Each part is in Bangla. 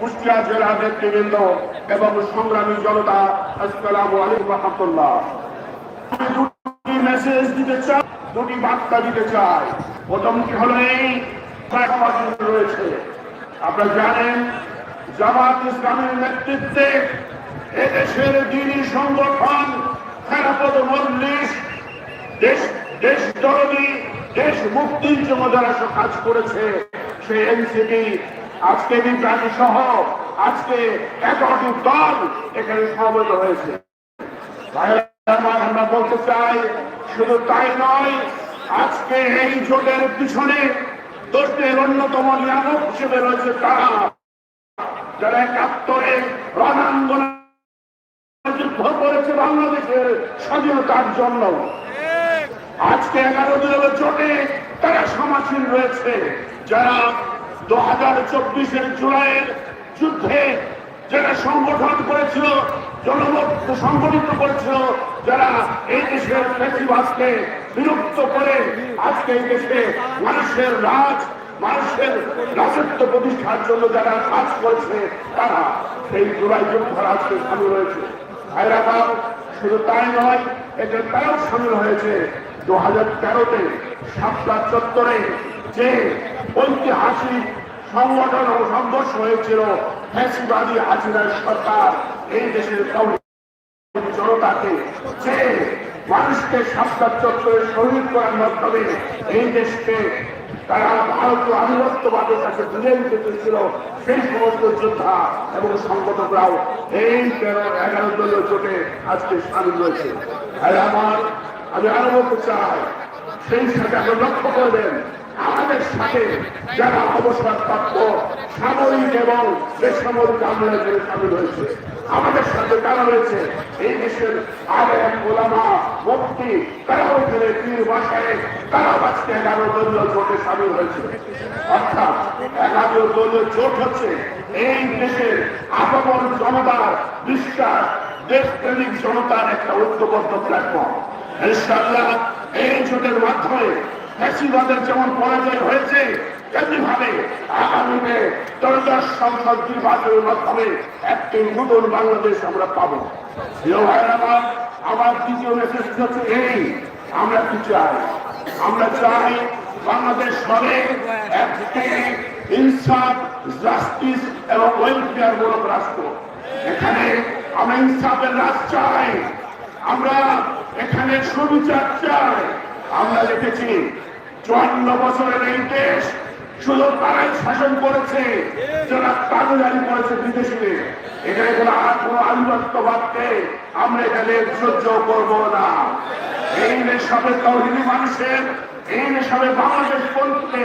কুষ্টিয়া জেলা নেতৃবৃন্দ এবং সংগ্রামী জনতা, আসসালামু আলাইকুম রহমতুল্লাহ। দুটি মেসেজ দিতে চাই, দুটি বার্তা দিতে চাই। প্রথমটি হলো এই রয়েছে। আপনারা জানেন, জামাত ইসলামের নেতৃত্বে এদেশের দিনী সংগঠন খেরাপদ মল্লিশ দেশ দেশ দরদি দেশ মুক্তির জন্য যারা কাজ করেছে, সেই এনসিপি আজকে বিপ্রাণী সহ আজকে এগারোটি দল এখানে সমবেত হয়েছে। আমরা বলতে চাই, শুধু তাই নয়, আজকে এই জোটের পিছনে দোষের অন্যতম নিয়ামক হিসেবে রয়েছে তারা। যারা একাত্তরে রণাঙ্গনে যুদ্ধ করেছে বাংলাদেশের স্বাধীনতার জন্য। আজকে এগারো দিনের জোটে তারা সমাসীন রয়েছে। যারা দু হাজার চব্বিশের জুলাইয়ের যুদ্ধে যারা সংগঠন করেছিল, জনমত সংগঠিত করেছিল, যারা এই দেশের ফেসিবাসকে বিলুপ্ত করে আজকে এই দেশে মানুষের রাজ, মানুষের রাজত্ব প্রতিষ্ঠার জন্য যারা কাজ করেছে, তারা সেই জুলাই যুদ্ধের আজকে সামিল রয়েছে হায়দ্রাবাদ শুধু তাই নয় এতে তারাও সামিল হয়েছে। দু হাজার তেরোতে সাতটা চত্বরে যে ঐতিহাসিক সংগঠন ও সংঘর্ষ হয়েছিল। ফ্যাসিবাদী হাসিনার সরকার এই দেশের জনতাকে যে মানুষকে সাতটা চত্বরে শহীদ করার মাধ্যমে এই দেশকে তারা ভারতীয় আধিপত্যবাদের কাছে তুলে নিতে চেয়েছিল। সেই সমস্ত যোদ্ধা এবং সংগঠকরাও এই তেরো, এগারো দলীয় জোটে আজকে সামিল রয়েছে আমার, আমি আরও বলতে চাই, সেই সাথে আপনি লক্ষ্য করবেন আমাদের সাথে যারা অবসরপ্রাপ্ত সামরিক এবং বেসামরিক যারা সামিল হয়েছে। আমাদের সাথে তারা রয়েছে, এই দেশের আলেম, ওলামা মুক্তি তারাও এখানে পীর বাসায় তারাও আজকে এগারো দলীয় জোটে সামিল হয়েছে। অর্থাৎ এগারো দলীয় জোট হচ্ছে এই দেশের আপমন জনতার বিশ্বাস, দেশপ্রেমিক জনতার একটা ঐক্যবদ্ধ প্ল্যাটফর্ম ইনশাআল্লাহ এই জোটের মাধ্যমে ফ্যাসিবাদের যেমন পরাজয় হয়েছে তেমনি ভাবে আগামীতে সংসদ নির্বাচনের মাধ্যমে একটি নতুন বাংলাদেশ আমরা পাবো। আমার আমার দ্বিতীয় মেসেজ হচ্ছে এই, আমরা কি চাই? আমরা চাই বাংলাদেশ একটি ইনসাফ, জাস্টিস এবং ওয়েলফেয়ার মূলক রাষ্ট্র। এখানে আমরা ইনসাফের রাজ চাই। আমরা এখানে সুবিচার চাই। আমরা দেখেছি চুয়ান্ন বছরের এই দেশ শুধু তারাই শাসন করেছে, যারা কাগজারি করেছে বিদেশে এখানে কোনো আর কোনো আনুগত্যবাদকে আমরা এখানে সহ্য করব না। এই দেশ হবে তহিনী মানুষের, এই হবে বাংলাদেশ পন্থীতে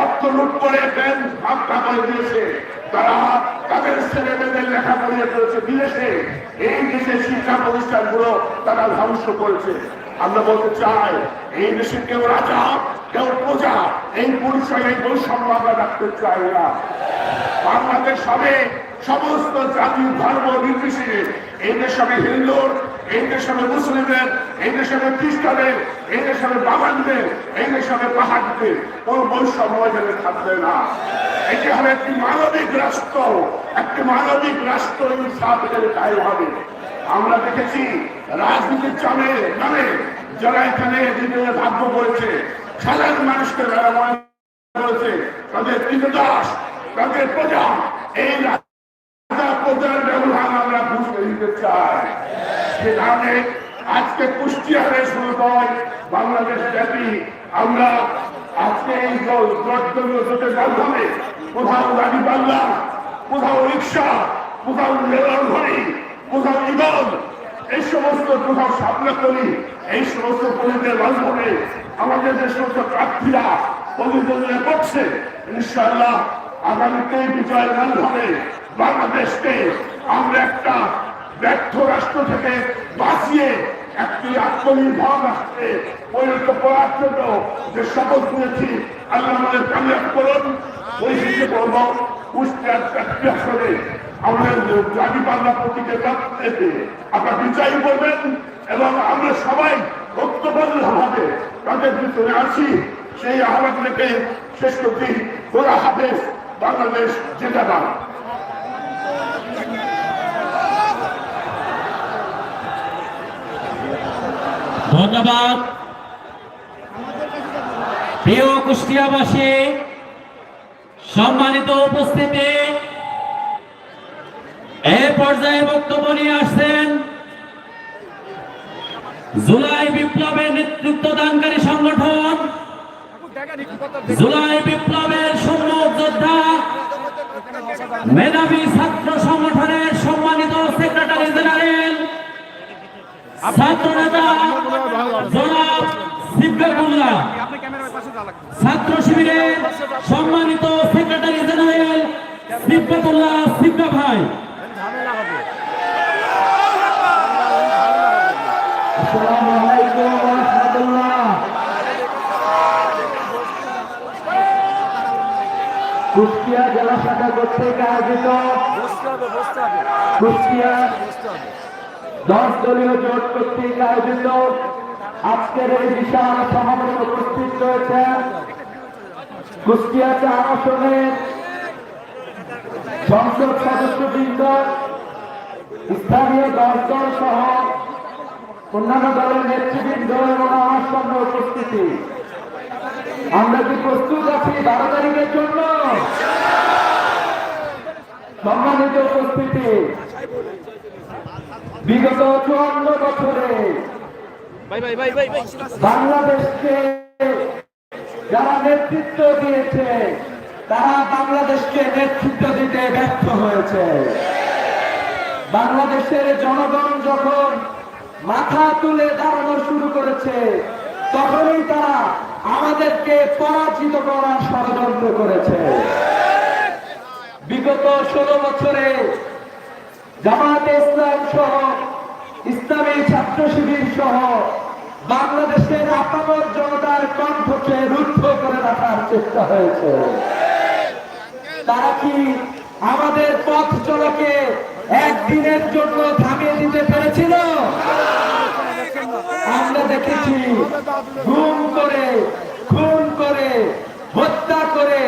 অর্থ লুট করে ব্যাংক ফাঁকা করে দিয়েছে। তারা তাদের ছেলে মেয়েদের লেখা পড়িয়ে ফেলেছে। বিদেশে, এই দেশের শিক্ষা প্রতিষ্ঠানগুলো তারা ধ্বংস করেছে। আমরা বলতে চাই, এই দেশে কেউ রাজা, কেউ প্রজা, এই পরিচয় বৈষম্য আমরা রাখতে চাই না। বাংলাদেশ হবে সমস্ত জাতি, ধর্ম নির্বিশেষে এই দেশ হবে হিন্দুর দেশ হবে বাগানদের এই দেশ হবে পাহাড়দের। কোন বৈষম্য এখানে থাকবে না। এটি হবে একটি মানবিক রাষ্ট্র। একটি মানবিক রাষ্ট্র ইনসাফ এখানে হবে। আমরা দেখেছি, রাজনীতির চামে নামে যারা এখানে বিভিন্ন ভাগ্য করেছে সাধারণ মানুষকে যারা করেছে তাদের কৃতদাস তাদের প্রজা, এই আজকে কুষ্টিয়ারে শুরু নয় বাংলাদেশ ব্যাপী। আমরা আজকে এই জোটের মাধ্যমে কোথাও গাড়ি পাল্লা, কোথাও রিক্সা, কোথাও রেল ঘড়ি, কোথাও ইবন এই সমস্ত কোথাও সামনে করি এই সমস্ত কলিদের মাধ্যমে আমাদের যে সমস্ত প্রার্থীরা প্রতিদ্বন্দ্বিতা করছে ইনশাআল্লাহ আগামীতে বিজয়ের মাধ্যমে বাংলাদেশকে আমরা একটা ব্যর্থ রাষ্ট্র থেকে বাঁচিয়ে একটি আত্মনির্ভর রাষ্ট্রে পরিণত করার জন্য যে শপথ নিয়েছি, আল্লাহ আমাদের কামিয়াব করুন হিসেবে করব কুষ্টিয়ার চারটি আসলে আমাদের জাতি বাংলা বিচারই করবেন এবং আমরা সবাই ঐক্যবদ্ধ ভাবে তাদের ভিতরে আছি। সেই আহ্বান থেকে শেষ করছি হাফেজ, বাংলাদেশ জিন্দাবাদ। ধন্যবাদ। প্রিয় কুষ্টিয়াবাসী, সম্মানিত উপস্থিতি। এ পর্যায়ে বক্তব্য নিয়ে আসছেন জুলাই বিপ্লবের নেতৃত্ব দানকারী সংগঠন, জুলাই বিপ্লবের সম্মুখ যোদ্ধা, মেধাবী ছাত্র সংগঠনের সম্মানিত সেক্রেটারি জেনারেল ছাত্র নেতা জনাব সিদ্দিকুল্লাহ ছাত্র শিবিরের সম্মানিত সেক্রেটারি জেনারেল সিদ্দিকুল্লাহ সিদ্দা ভাই। আসসালামু আলাইকুম ওয়া রাহমাতুল্লাহ। কুষ্টিয়া জেলা শাখা কর্তৃক আয়োজিত কুষ্টিয়া দশ দলীয় জোট কর্তৃক আয়োজিত আজকের এই বিশাল সমাবেশে উপস্থিত রয়েছেন কুষ্টিয়া চার আসনের সংসদ সদস্যবৃন্দ, স্থানীয় দশ সহ অন্যান্য দলের নেতৃবৃন্দ এবং আমার সামনে উপস্থিতি। আমরা কি প্রস্তুত আছি বারো তারিখের জন্য? সম্মানিত উপস্থিতি। বিগত চুয়ান্ন বছরে বাংলাদেশকে যারা নেতৃত্ব দিয়েছে তারা বাংলাদেশকে নেতৃত্ব দিতে ব্যর্থ হয়েছে। বাংলাদেশের জনগণ যখন মাথা তুলে দাঁড়ানো শুরু করেছে তখনই তারা আমাদেরকে পরাজিত করার ষড়যন্ত্র করেছে। বিগত ষোলো বছরে জামাতে ইসলাম সহ, ইসলামী ছাত্র শিবির সহ বাংলাদেশের আপামর জনতার কণ্ঠকে রুদ্ধ করে রাখার চেষ্টা হয়েছে। তারা কি আমাদের পথ চলাকে একদিনের জন্য থামিয়ে দিতে পেরেছিল? আমরা দেখেছি গুম করে, খুন করে, হত্যা করে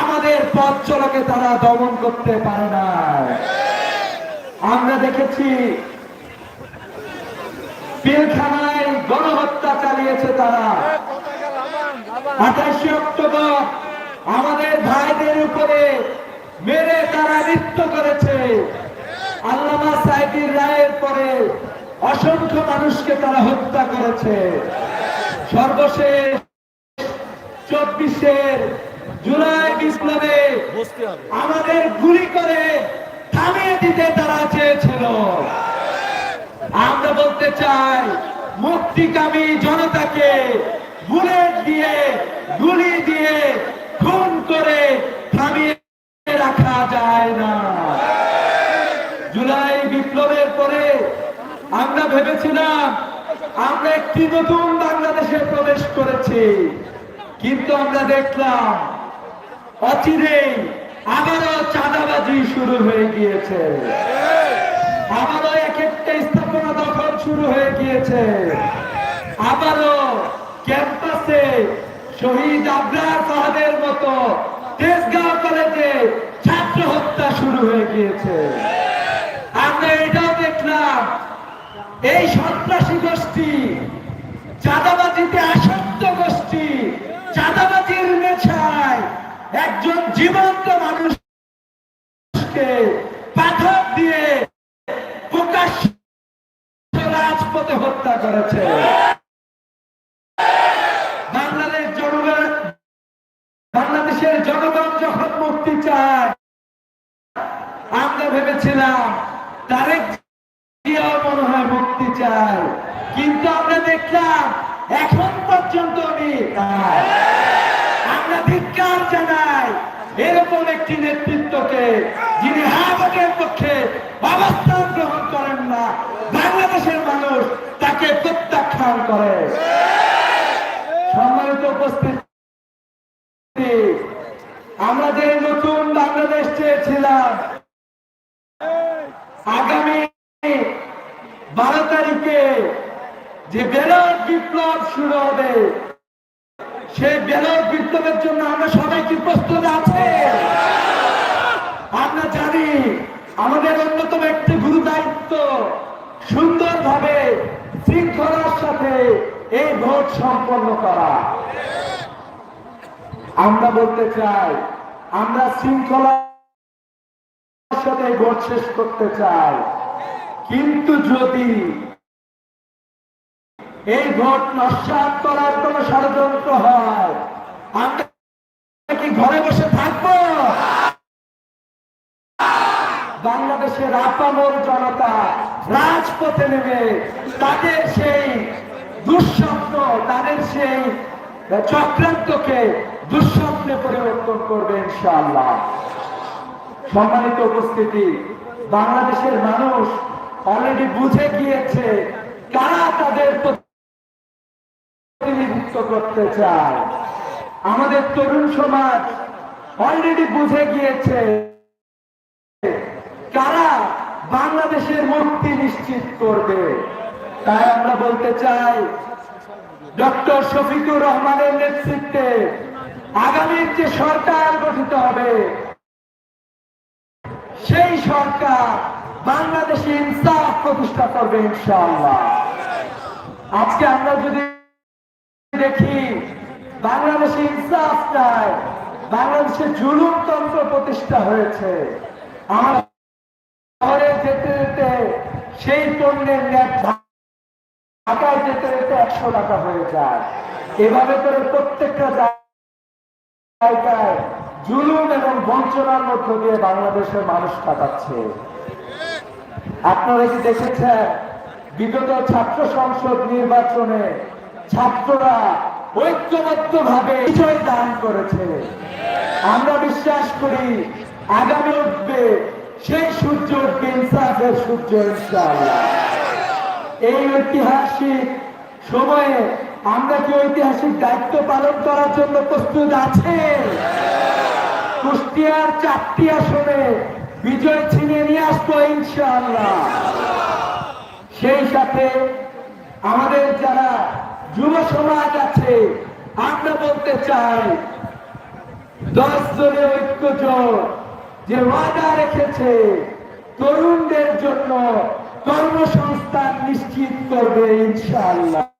আমাদের পথ চলাকে তারা দমন করতে পারে না আমরা দেখেছি পিলখানায় গণহত্যা চালিয়েছে তারা। আঠাশে অক্টোবর আমাদের ভাইদের উপরে মেরে তারা নৃত্য করেছে। আল্লামা সাহেবের রায়ের পরে অসংখ্য মানুষকে তারা হত্যা করেছে। সর্বশেষ চব্বিশের জুলাই বিপ্লবে আমাদের গুলি করে থামিয়ে দিতে তারা চেয়েছিল। আমরা বলতে চাই, মুক্তিকামী জনতাকে বুলেট দিয়ে, গুলি দিয়ে খুন করে থামিয়ে রাখা যায় না। জুলাই বিপ্লবের পরে আমরা ভেবেছিলাম, আমরা একটি নতুন বাংলাদেশে প্রবেশ করেছি। কিন্তু আমরা দেখলাম, অচিরেই আবারও চাঁদাবাজি শুরু হয়ে গিয়েছে। আবারও এক একটা স্থাপনা দখল শুরু হয়ে গিয়েছে। আবারও ক্যাম্পাসে শহীদ আবরার সাহাদের মতো তেজগাঁও কলেজে ছাত্র হত্যা শুরু হয়ে গিয়েছে। আমরা এটাও দেখলাম, এই সন্ত্রাসী গোষ্ঠী, চাঁদাবাজিতে আসক্ত গোষ্ঠী, চাঁদাবাজির নেশায় একজন জীবন্ত মানুষকে পাথর দিয়ে প্রকাশ্য রাজপথে হত্যা করেছে বাংলাদেশ জনগণ বাংলাদেশের জনগণ যখন মুক্তি চায় আমরা ভেবেছিলাম তারেক জিয়াও মনে হয় মুক্তি চায় কিন্তু আমরা দেখলাম এখন পর্যন্ত উনি নাই। আমরা ধিক্কার জানাই এরকম একটি নেতৃত্বকে যিনি হাবকের পক্ষে অবস্থান গ্রহণ করেন না বাংলাদেশের মানুষ তাকে প্রত্যাখ্যান করে সম্মানিত উপস্থিতি আমরা যে নতুন বাংলাদেশ চেয়েছিলাম। আগামী বারো তারিখে যে বেরোজ বিপ্লব শুরু হবে, সেই বেরোজ বিপ্লবের জন্য আমরা সবাই কি প্রস্তুত আছে? আমরা জানি আমাদের অন্যতম একটি গুরু দায়িত্ব সুন্দরভাবে শৃঙ্খলার সাথে এই ভোট সম্পন্ন করা। আমরা বলতে চাই আমরা শৃঙ্খলার সাথে ভোট শেষ করতে চাই। কিন্তু যদি এই ভোট নস্বাত করার কোন ষড়যন্ত্র হয়, আমরা কি ঘরে বসে থাকব? বাংলাদেশের আপামর জনতা রাজপথে নেবে তাদের সেই দুঃস্বপ্ন, তাদের সেই চক্রান্তকে দুঃস্বপ্নে পরিবর্তন করবে ইনশাআল্লাহ। সম্মানিত উপস্থিতি, বাংলাদেশের মানুষ অলরেডি বুঝে গিয়েছে কারা তাদের প্রতিনিধিত্ব করতে চায়। আমাদের তরুণ সমাজ অলরেডি বুঝে গিয়েছে কারা বাংলাদেশের মুক্তি নিশ্চিত করবে। তাই আমরা বলতে চাই, ডক্টর শফিকুর রহমানের নেতৃত্বে আগামীর যে সরকার গঠিত হবে, সেই সরকার বাংলাদেশে ইনসাফ প্রতিষ্ঠা করবে ইনশাআল্লাহ। আজকে আমরা যদি দেখি, বাংলাদেশে ইনসাফ চাই বাংলাদেশে জুলুমতন্ত্র প্রতিষ্ঠা হয়েছে। আমার শহরে যেতে যেতে সেই পণ্যের ন্যায় ঢাকায় যেতে যেতে একশো টাকা হয়ে যায়। এভাবে করে প্রত্যেকটা জুলুম এবং বঞ্চনার মধ্য দিয়ে বাংলাদেশের মানুষ কাটাচ্ছে আপনারা কি দেখেছেন? বিগত ছাত্র সংসদ নির্বাচনে ছাত্ররা ঐক্যবদ্ধ ভাবে বিজয় দান করেছে। আমরা বিশ্বাস করি, আগামী উঠবে সেই সূর্য ইনসাফের সূর্য, ইনশাআল্লাহ। এই ঐতিহাসিক সময়ে আমরা কি ঐতিহাসিক দায়িত্ব পালন করার জন্য প্রস্তুত আছে? কুষ্টিয়ার চারটি আসনে বিজয় ছিনিয়ে নিয়ে আসব ইনশাআল্লাহ। সেই সাথে আমাদের যারা যুব সমাজ আছে, আমরা বলতে চাই, দশ জনের ঐক্য যে ওয়াদা রেখেছে, তরুণদের জন্য কর্মসংস্থান নিশ্চিত করবে ইনশাআল্লাহ।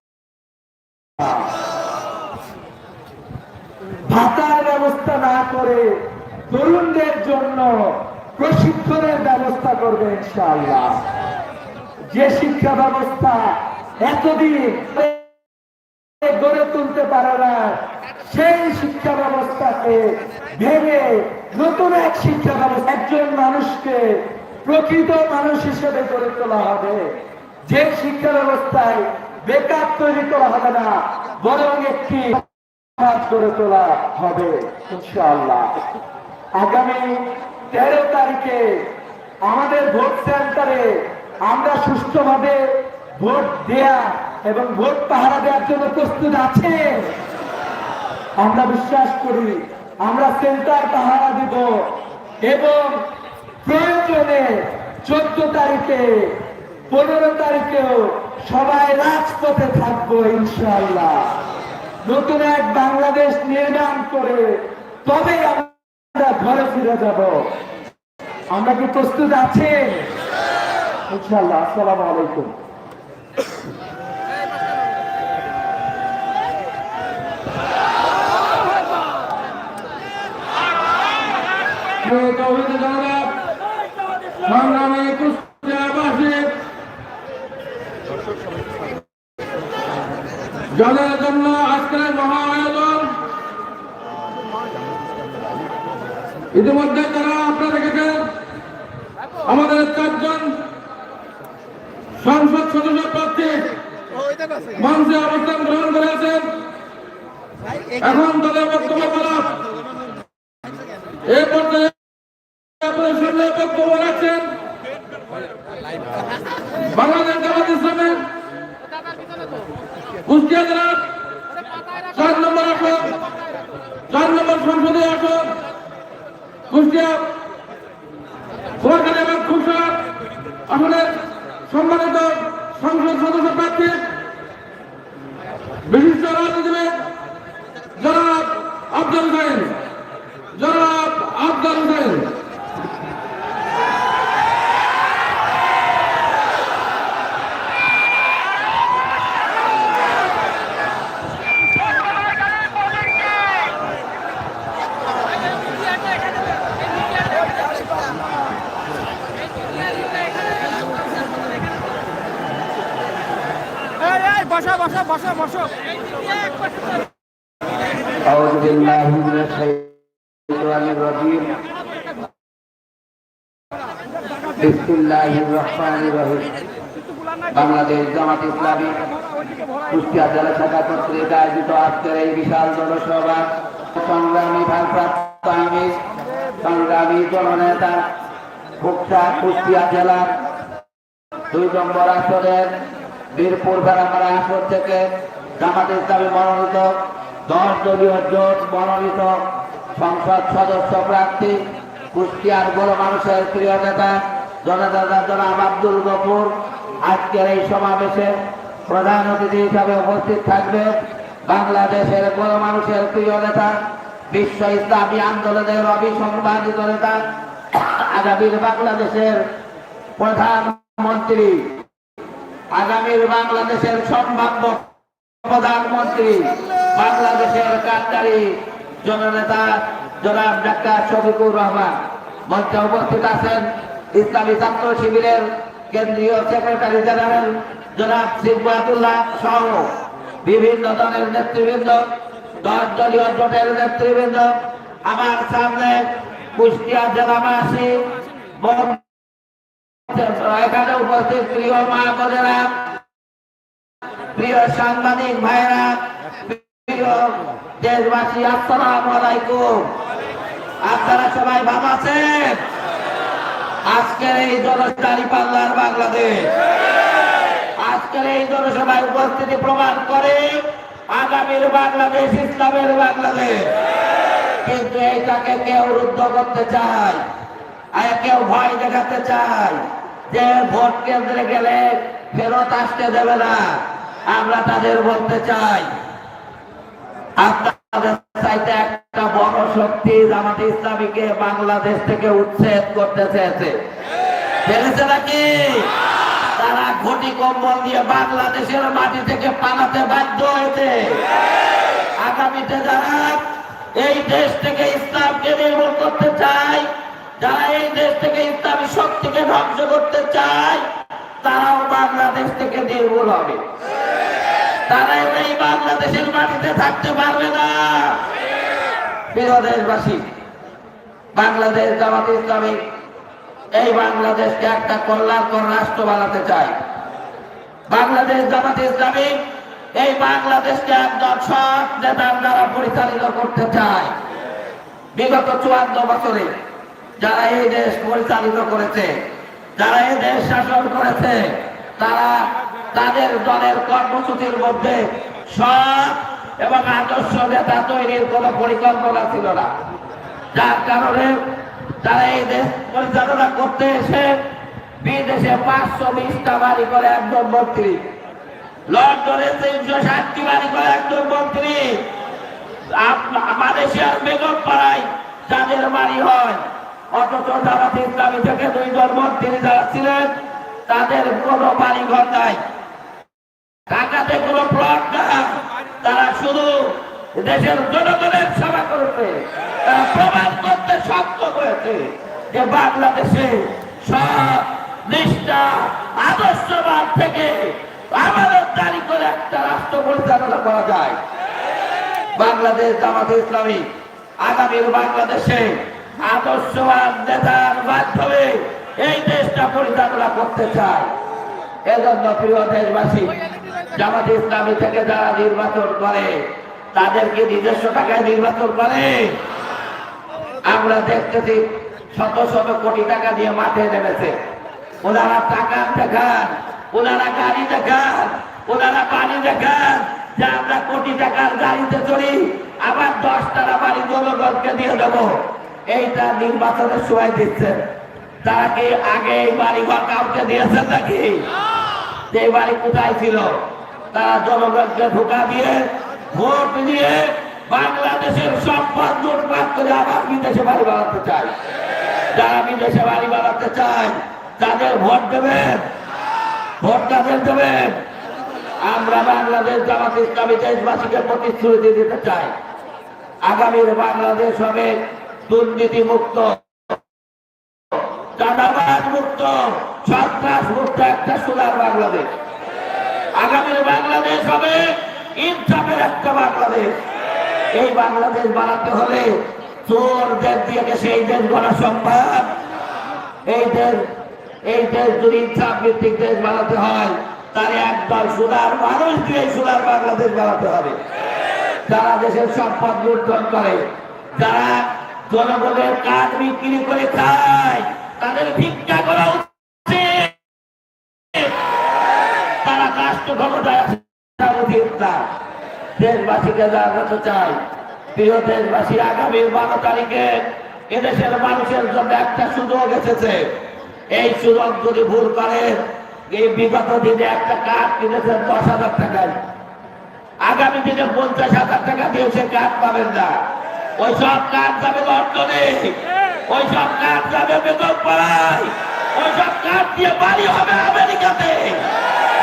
ভাতার ব্যবস্থা না করে তরুণদের জন্য প্রশিক্ষণের ব্যবস্থা করবে ইনশাআল্লাহ। যে শিক্ষা ব্যবস্থা এতদিন গড়ে তুলতে পারে না, সেই শিক্ষা ব্যবস্থাকে ভেঙে নতুন এক শিক্ষা ব্যবস্থা, একজন মানুষকে প্রকৃত মানুষ হিসেবে গড়ে তোলা হবে। যে শিক্ষা ব্যবস্থায় বেকার তৈরি করা হবে না, বরং একটি সমাজ গড়ে তোলা হবে, ইনশাআল্লাহ। আগামী তেরো তারিখে আমাদের ভোট সেন্টারে আমরা সুষ্ঠুভাবে ভোট দেয়া এবং ভোট পাহারা দেওয়ার জন্য প্রস্তুত আছে। আমরা বিশ্বাস করি, আমরা সেন্টার পাহারা দিব এবং প্রয়োজনে চোদ্দ তারিখে, পনেরো তারিখেও সবাই রাজপথে থাকব, ইনশাআল্লাহ। নতুন এক বাংলাদেশ নির্মাণ করে তবে আমরা ঘরে ফিরে যাব। আমরা কি প্রস্তুত আছে? ইনশাআল্লাহ, আসসালামু আলাইকুম। সংগ্রামী কুষ্টিয়াবাসী জলের জন্য আজকের মহা আয়োজন ইতিমধ্যে তারা আপনারা দেখেছেন, আমাদের চারজন সংসদ সদস্য প্রার্থী মঞ্চে অবস্থান গ্রহণ করেছেন এখন তাদের বক্তব্য করা এই পর্যায়ে আপনাদের সামনে বক্তব্য রাখছেন কুষ্টিয়া জেলার চার নম্বর আসন চার নম্বর সংসদীয় আসন কুষ্টিয়া সোয়াখালী এবং খুলশা আসনের সম্মানিত সংসদ সদস্য প্রার্থী বিশিষ্ট রাজনীতিবিদ জনাব আব্দুল হুসাইন الرجيم بسم الله الرحمن الرحيم বাংলাদেশ জামাত ইসলামী কুষ্টিয়া জেলা শাখা কর্তৃক আয়োজিত আজকের এই বিশাল জনসভা সংগ্রামী ভারপ্রাপ্ত আইনি সংগ্রামী জননেতা ভুক্তা কুষ্টিয়া জেলার দুই নম্বর আসনের বীরপুর ভেড়ামারা আসন থেকে জামাত ইসলামী মনোনীত দশ দলীয় জোট মনোনীত সংসদ সদস্য প্রার্থী, কুষ্টিয়ার বড় মানুষের প্রিয় নেতা, জননেতা জনাব আব্দুল গফুর, আজকের এই সমাবেশে প্রধান অতিথি হিসাবে উপস্থিত থাকবে বাংলাদেশের বড় মানুষের প্রিয় নেতা, বিশ্ব ইসলামী আন্দোলনের অবিসংবাদিত নেতা, আগামীর বাংলাদেশের প্রধানমন্ত্রী আগামীর বাংলাদেশের সম্ভাব্য প্রধানমন্ত্রী, বাংলাদেশের কান্ডারি জননেতা জনাব ডাক্তার শফিকুর রহমান, মঞ্চে উপস্থিত আছেন ইসলামী ছাত্র শিবিরের কেন্দ্রীয় সেক্রেটারি জেনারেল জনাব সিবাতুল্লাহ সহ বিভিন্ন দলের নেতৃবৃন্দ দশ দলীয় জোটের নেতৃবৃন্দ, আমার সামনে কুষ্টিয়া জেলাবাসী এখানে উপস্থিত প্রিয় মা বোনেরা, প্রিয় সাংবাদিক ভাইরা দেশবাসী, আসসালাম আলাইকুম। আপনারা সবাই ভালো আছেন? আজকের এই জনসারী পাল্লার বাংলাদেশ। আজকের এই জনসভায় উপস্থিতি প্রমাণ করে আগামীর বাংলাদেশ, ইসলামের বাংলাদেশ। কিন্তু এইটাকে কেউ রুদ্ধ করতে চায়, আর কেউ ভয় দেখাতে চায় যে ভোট কেন্দ্রে গেলে ফেরত আসতে দেবে না। আমরা তাদের বলতে চাই আপনাদের চাইতে একটা বড় শক্তি জামাত ইসলামীকে বাংলাদেশ থেকে উচ্ছেদ করতে চেয়েছে। পেরেছে নাকি? তারা ঘটি কম্বল দিয়ে বাংলাদেশের মাটি থেকে পালাতে বাধ্য হয়েছে। আগামীতে যারা এই দেশ থেকে ইসলামকে নির্মূল করতে চায়, যারা এই দেশ থেকে ইসলামী শক্তিকে ধ্বংস করতে চায়, তারাও বাংলাদেশ থেকে নির্মূল হবে। তারা এই বাংলাদেশের মাটিতে থাকতে পারবে না। প্রিয় বাংলাদেশ জামাত ইসলামী এই বাংলাদেশকে একটা কল্যাণকর রাষ্ট্র বানাতে চায়। বাংলাদেশ জামাত ইসলামী এই বাংলাদেশকে একজন সৎ নেতার দ্বারা পরিচালিত করতে চায়। বিগত চুয়ান্ন বছরে যারা এই দেশ পরিচালিত করেছে, যারা এই দেশ শাসন করেছে, তারা তাদের দলের কর্মসূচির মধ্যে সৎ এবং আদর্শ নেতা তৈরির কোন পরিকল্পনা ছিল না। যার কারণে তারা এই দেশ পরিচালনা করতে এসে বিদেশে পাঁচশো বিশটা বাড়ি করে একজন মন্ত্রী, লন্ডনে তিনশো ষাটটি বাড়ি করে একজন মন্ত্রী। মালয়েশিয়ার বেগম পাড়ায় যাদের বাড়ি হয়। অথচ যারা ইসলামী থেকে দুইজন মন্ত্রী যারা ছিলেন, তাদের কোনো বাড়ি ঘর নাই। ঢাকাতে কোনো প্লট না। তারা শুধু দেশের জনগণের সেবা করেছে। তারা প্রমাণ করতে সক্ষম হয়েছে যে বাংলাদেশে সব নিষ্ঠা, আদর্শবাদ থেকে আমাদের দাঁড়ি করে একটা রাষ্ট্র পরিচালনা করা যায়। বাংলাদেশ জামাত ইসলামী আগামীর বাংলাদেশে আদর্শবান নেতার মাধ্যমে এই দেশটা পরিচালনা করতে চায়। এজন্য প্রিয় দেশবাসী জামাত ইসলামী থেকে যারা নির্বাচন করে, তাদেরকে নিজস্ব টাকায় নির্বাচন করে। আমরা দেখতেছি শত শত কোটি টাকা দিয়ে মাঠে নেমেছে। ওনারা টাকা দেখান, ওনারা গাড়ি দেখান, ওনারা পানি দেখান যে আমরা কোটি টাকার গাড়িতে চড়ি, আবার দশ টাকা বাড়ি জনগণকে দিয়ে দেবো। এইটা নির্বাচনের সময় দিচ্ছেন। তারা কি আগে বাড়ি ঘর কাউকে দিয়েছেন নাকি? যে বাড়ি কোথায় ছিল? তারা জনগণকে ঢোকা দিয়ে, ভোট দিয়ে বাংলাদেশের সম্পদ লুটপাট করে আবার বিদেশে বাড়ি বানাতে চায়। যারা বিদেশে বাড়ি বানাতে চায়, তাদের ভোট দেবেন। ভোট তাদের দেবেন। আমরা বাংলাদেশ জামাত ইসলামী দেশবাসীকে প্রতিশ্রুতি দিতে চাই। আগামীর বাংলাদেশ হবে দুর্নীতি মুক্ত চাঁদাবাজ মুক্ত সন্ত্রাস মুক্ত একটা সোনার বাংলাদেশ। আগামীর বাংলাদেশ হবে ইনসাফের একটা বাংলাদেশ। এই বাংলাদেশ বানাতে হলে চোর দেশ দিয়ে সেই দেশ গড়া সম্ভব। এই দেশ এই দেশ যদি ইনসাফ ভিত্তিক দেশ বানাতে হয়, তার একদল সোনার মানুষ দিয়ে সোনার বাংলাদেশ বানাতে হবে। যারা দেশের সম্পদ লুণ্ঠন করে, যারা জনগণের কাজ বিক্রি করে খায়, তাদের ভিক্ষা করা উচিত তারা রাষ্ট্র ক্ষমতায় দেশবাসীকে জানাতে চাই, প্রিয় দেশবাসী, আগামী বারো তারিখে এদেশের মানুষের জন্য একটা সুযোগ এসেছে। এই সুযোগ যদি ভুল করে, এই বিগত দিনে একটা কার্ড কিনেছেন দশ হাজার টাকায়। আগামী দিনে পঞ্চাশ হাজার টাকা দিয়ে সে কার্ড পাবেন না। ওই সব কার্ড যাবে লন্ডনে, ওই সব কার্ড যাবে বেতন পাড়ায়, ওই সব কার্ড দিয়ে বাড়ি হবে আমেরিকাতে।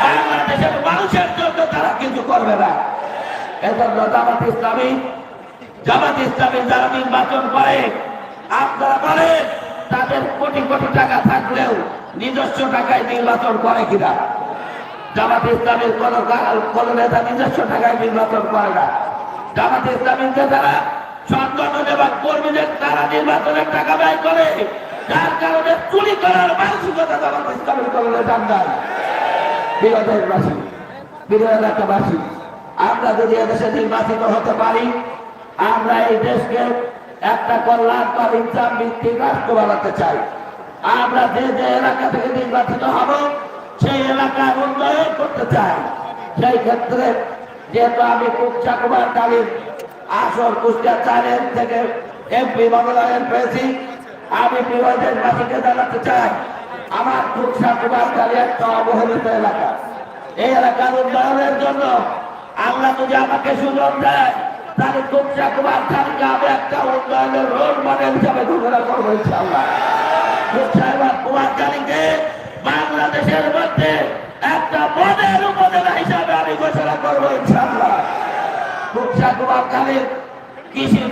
বাংলাদেশের মানুষের জন্য তারা কিছু করবে না। এজন্য জামাত ইসলামী জামাত ইসলামী যারা নির্বাচন করে, আপনারা বলেন, তাদের কোটি কোটি টাকা থাকলেও নিজস্ব টাকায় নির্বাচন করে কিনা? জামাত ইসলামের কোন কোন নেতা নিজস্ব টাকায় নির্বাচন করে না। জামাত ইসলামের নেতারা সংগঠন এবং কর্মীদের তারা নির্বাচনের টাকা ব্যয় করে। যার কারণে চুরি করার মানসিকতা জামাত ইসলামের কোন নেতার নাই। দেশবাসী প্রিয় এলাকাবাসী আমরা যদি এদেশে নির্বাচিত হতে পারি, আমরা এই দেশকে একটা কল্যাণকর ইনসাম ভিত্তিক রাষ্ট্র বানাতে চাই। আমরা যে যে এলাকা থেকে নির্বাচিত হব, সেই এলাকার উন্নয়ন করতে চাই। সেই ক্ষেত্রে যেহেতু আমি কুকচা কুমার কালীর আসর কুষ্টিয়া চারের থেকে এমপি মনোনয়ন পেয়েছি, আমি প্রিয় দেশবাসীকে জানাতে চাই। আমার কুকচা কুমার কালী একটা অবহেলিত এলাকা। এই এলাকার উন্নয়নের জন্য আল্লাহ যদি আমাকে সুযোগ দেয়, তাহলে কুকচা কুমার খানকে আমি একটা উন্নয়নের রোল মডেল হিসাবে ঘোষণা করব ইনশাআল্লাহ। কুকচা এবার কুমার কালীকে বাংলাদেশের মধ্যে একটা মডেল উপজেলা হিসাবে আমি ঘোষণা করব ইনশাআল্লাহ। কুকচা কুমার কালীর কৃষি